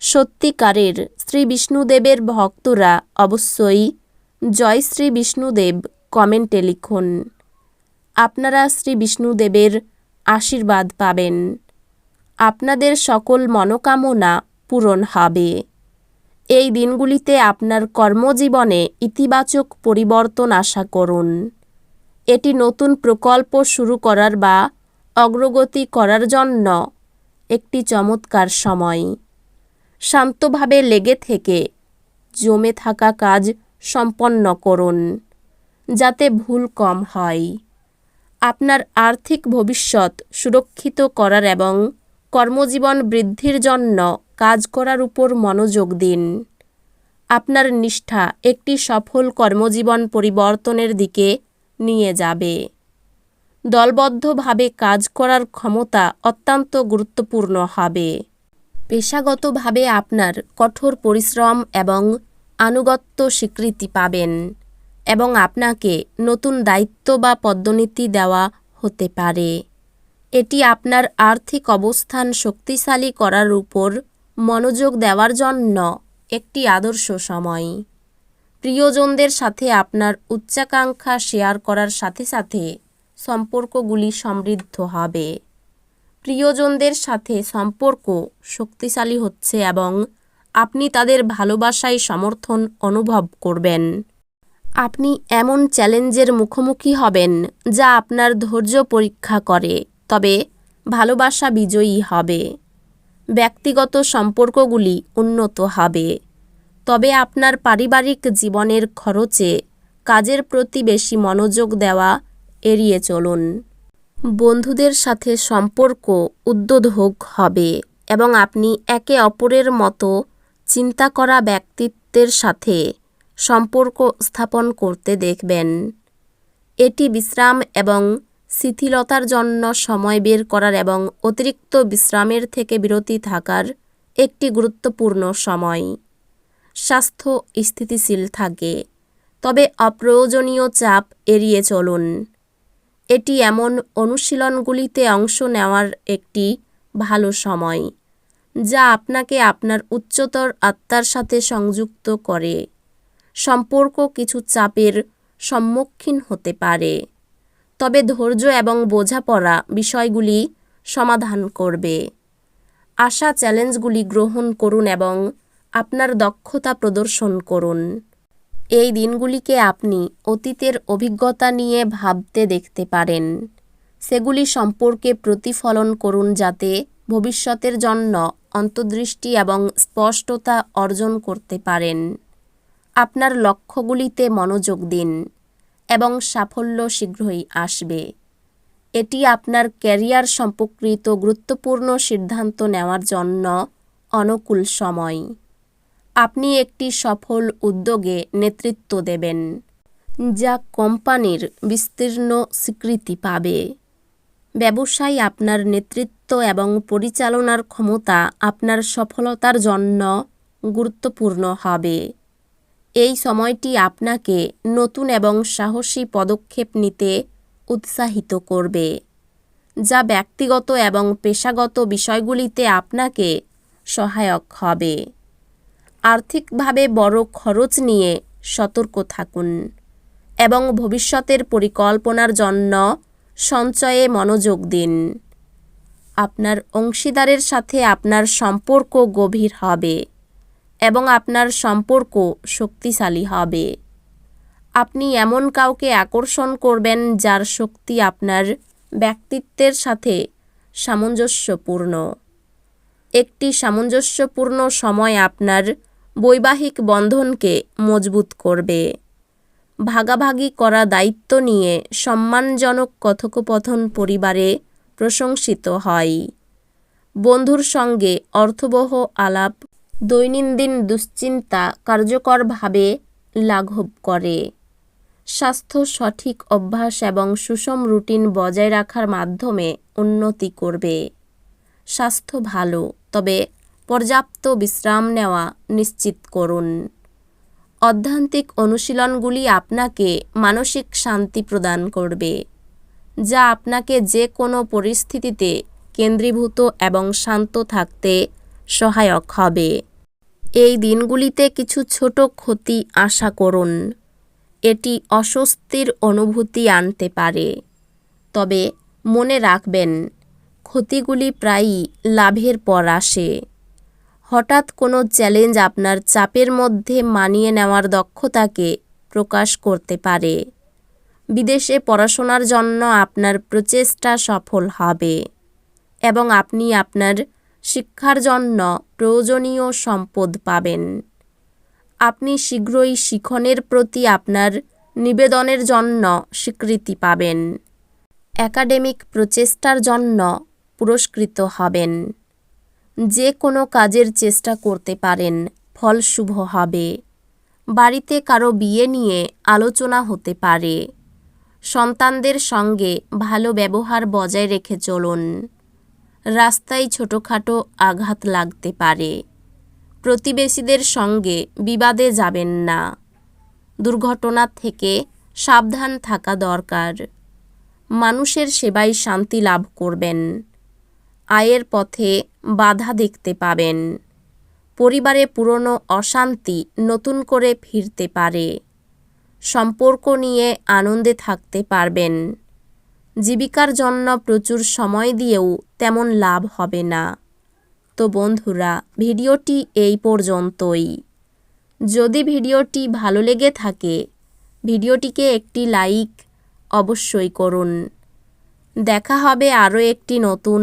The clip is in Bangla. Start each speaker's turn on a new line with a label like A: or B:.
A: সত্যিকারের শ্রী বিষ্ণুদেবের ভক্তরা অবশ্যই জয় শ্রী বিষ্ণুদেব কমেন্টে লিখুন। আপনারা শ্রী বিষ্ণুদেবের আশীর্বাদ পাবেন। আপনাদের সকল মনোকামনা পূরণ হবে। এই দিনগুলিতে আপনার কর্মজীবনে ইতিবাচক পরিবর্তন আশা করুন। এটি নতুন প্রকল্প শুরু করার বা অগ্রগতি করার জন্য একটি চমৎকার সময়। শান্তভাবে লেগে থেকে জমে থাকা কাজ সম্পন্ন করুন, যাতে ভুল কম হয়। আপনার আর্থিক ভবিষ্যৎ সুরক্ষিত করার এবং কর্মজীবন বৃদ্ধির জন্য কাজ করার উপর মনোযোগ দিন। আপনার নিষ্ঠা একটি সফল কর্মজীবন পরিবর্তনের দিকে নিয়ে যাবে। দলবদ্ধভাবে কাজ করার ক্ষমতা অত্যন্ত গুরুত্বপূর্ণ হবে। পেশাগতভাবে আপনার কঠোর পরিশ্রম এবং আনুগত্য স্বীকৃতি পাবেন এবং আপনাকে নতুন দায়িত্ব বা পদোন্নতি দেওয়া হতে পারে। এটি আপনার আর্থিক অবস্থান শক্তিশালী করার উপর মনোযোগ দেওয়ার জন্য একটি আদর্শ সময়। প্রিয়জনদের সাথে আপনার উচ্চাকাঙ্ক্ষা শেয়ার করার সাথে সাথে সম্পর্কগুলি সমৃদ্ধ হবে। প্রিয়জনদের সাথে সম্পর্ক শক্তিশালী হচ্ছে এবং আপনি তাদের ভালোবাসায় সমর্থন অনুভব করবেন। আপনি এমন চ্যালেঞ্জের মুখোমুখি হবেন যা আপনার ধৈর্য পরীক্ষা করে, তবে ভালোবাসা বিজয়ী হবে। ব্যক্তিগত সম্পর্কগুলি উন্নত হবে। তবে আপনার পারিবারিক জীবনের খরচে কাজের প্রতি বেশি মনোযোগ দেওয়া এড়িয়ে চলুন। বন্ধুদের সাথে সম্পর্ক উদ্বোধক হবে এবং আপনি একে অপরের মতো চিন্তা করা ব্যক্তিত্বের সাথে সম্পর্ক স্থাপন করতে দেখবেন। এটি বিশ্রাম এবং শিথিলতার জন্য সময় বের করার এবং অতিরিক্ত বিশ্রামের থেকে বিরতি থাকার একটি গুরুত্বপূর্ণ সময়। স্বাস্থ্য স্থিতিশীল থাকে, তবে অপ্রয়োজনীয় চাপ এড়িয়ে চলুন। এটি এমন অনুশীলনগুলিতে অংশ নেওয়ার একটি ভালো সময়, যা আপনাকে আপনার উচ্চতর আত্মার সাথে সংযুক্ত করে। সম্পর্ক কিছু চাপের সম্মুখীন হতে পারে, তবে ধৈর্য এবং বোঝাপড়া বিষয়গুলি সমাধান করবে। আশা চ্যালেঞ্জগুলি গ্রহণ করুন এবং আপনার দক্ষতা প্রদর্শন করুন। এই দিনগুলিকে আপনি অতীতের অভিজ্ঞতা নিয়ে ভাবতে দেখতে পারেন। সেগুলি সম্পর্কে প্রতিফলন করুন যাতে ভবিষ্যতের জন্য অন্তর্দৃষ্টি এবং স্পষ্টতা অর্জন করতে পারেন। আপনার লক্ষ্যগুলিতে মনোযোগ দিন এবং সাফল্য শীঘ্রই আসবে। এটি আপনার ক্যারিয়ার সম্পর্কিত গুরুত্বপূর্ণ সিদ্ধান্ত নেওয়ার জন্য অনুকূল সময়। আপনি একটি সফল উদ্যোগে নেতৃত্ব দেবেন, যা কোম্পানির বিস্তীর্ণ স্বীকৃতি পাবে। ব্যবসায় আপনার নেতৃত্ব এবং পরিচালনার ক্ষমতা আপনার সফলতার জন্য গুরুত্বপূর্ণ হবে। এই সময়টি আপনাকে নতুন এবং সাহসী পদক্ষেপ নিতে উৎসাহিত করবে, যা ব্যক্তিগত এবং পেশাগত বিষয়গুলিতে আপনাকে সহায়ক হবে। আর্থিকভাবে বড় খরচ নিয়ে সতর্ক থাকুন এবং ভবিষ্যতের পরিকল্পনার জন্য সঞ্চয়ে মনোযোগ দিন। আপনার অংশীদারের সাথে আপনার সম্পর্ক গভীর হবে এবং আপনার সম্পর্ক শক্তিশালী হবে। আপনি এমন কাউকে আকর্ষণ করবেন যার শক্তি আপনার ব্যক্তিত্বের সাথে সামঞ্জস্যপূর্ণ। একটি সামঞ্জস্যপূর্ণ সময় আপনার বৈবাহিক বন্ধনকে মজবুত করবে। ভাগাভাগি করা দায়িত্ব নিয়ে সম্মানজনক কথোপকথন পরিবারে প্রশংসিত হয়। বন্ধুর সঙ্গে অর্থবহ আলাপ, দৈনন্দিন দুশ্চিন্তা কার্যকরভাবে লাঘব করে। স্বাস্থ্য সঠিক অভ্যাস এবং সুষম রুটিন বজায় রাখার মাধ্যমে উন্নতি করবে। স্বাস্থ্য ভালো, তবে পর্যাপ্ত বিশ্রাম নেওয়া নিশ্চিত করুন। অধ্যান্তিক অনুশীলনগুলি আপনাকে মানসিক শান্তি প্রদান করবে, যা আপনাকে যে কোনো পরিস্থিতিতে কেন্দ্রীভূত এবং শান্ত থাকতে সহায়ক হবে। এই দিনগুলিতে কিছু ছোট ক্ষতি আশা করুন, এটি অস্বস্তির অনুভূতি আনতে পারে। তবে মনে রাখবেন, ক্ষতিগুলি প্রায়ই লাভের পর আসে। হঠাৎ কোনো চ্যালেঞ্জ আপনার চাপের মধ্যে মানিয়ে নেওয়ার দক্ষতাকে প্রকাশ করতে পারে। বিদেশে পড়াশোনার জন্য আপনার প্রচেষ্টা সফল হবে এবং আপনি আপনার শিক্ষার জন্য প্রয়োজনীয় সম্পদ পাবেন। আপনি শীঘ্রই শিখনের প্রতি আপনার নিবেদনের জন্য স্বীকৃতি পাবেন। একাডেমিক প্রচেষ্টার জন্য পুরস্কৃত হবেন। যে কোনো কাজের চেষ্টা করতে পারেন, ফল শুভ হবে। বাড়িতে কারও বিয়ে নিয়ে আলোচনা হতে পারে। সন্তানদের সঙ্গে ভালো ব্যবহার বজায় রেখে চলুন। রাস্তায় ছোটোখাটো আঘাত লাগতে পারে। প্রতিবেশীদের সঙ্গে বিবাদে যাবেন না। দুর্ঘটনা থেকে সাবধান থাকা দরকার। মানুষের সেবায় শান্তি লাভ করবেন। আয়ের পথে বাধা দেখতে পাবেন। পরিবারে পুরনো অশান্তি নতুন করে ফিরতে পারে। সম্পর্ক নিয়ে আনন্দে থাকতে পারবেন। জীবিকার জন্য প্রচুর সময় দিয়েও তেমন লাভ হবে না। তো বন্ধুরা, ভিডিওটি এই পর্যন্তই। যদি ভিডিওটি ভালো লেগে থাকে, ভিডিওটিকে একটি লাইক অবশ্যই করুন। দেখা হবে আরও একটি নতুন